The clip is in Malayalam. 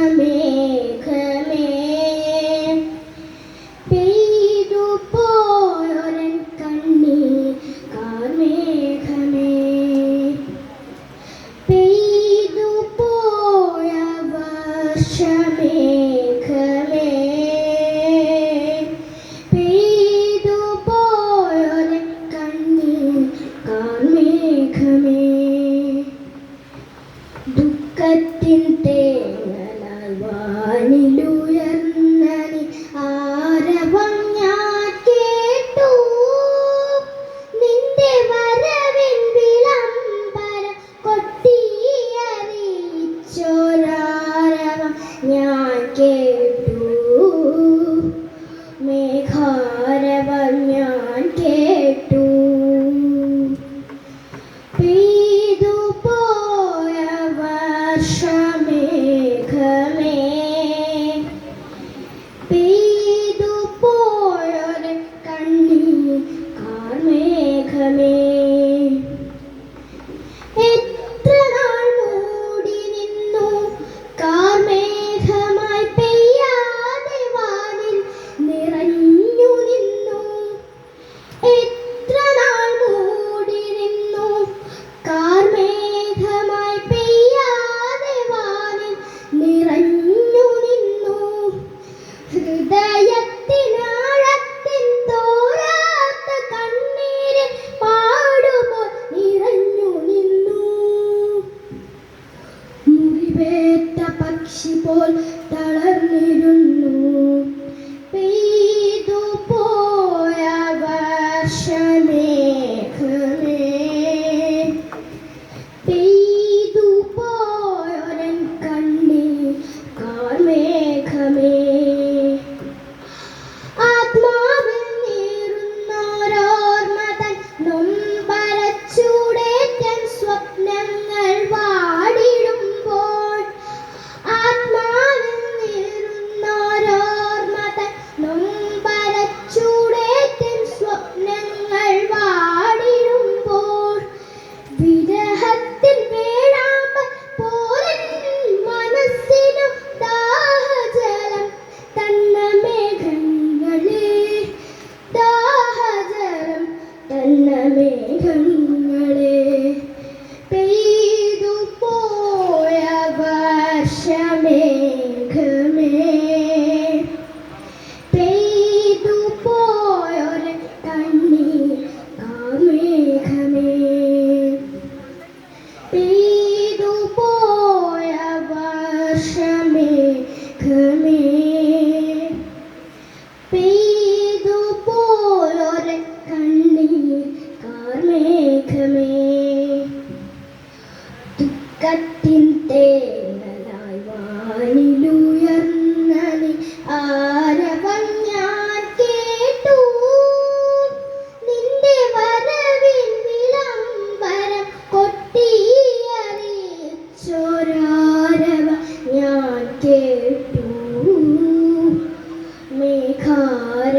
mami. പക്ഷി പോൽ തളർന്നിരുന്നു. പെയ്തു പോയ വർഷമേഘമേ മതത്തിൻ ആരവം ഞാൻ കേട്ടു. നിന്റെ വരവിൻ വിളംബരം കൊട്ടിയറിച്ചൊരാരവ ഞാൻ കേട്ടു. മേഘാര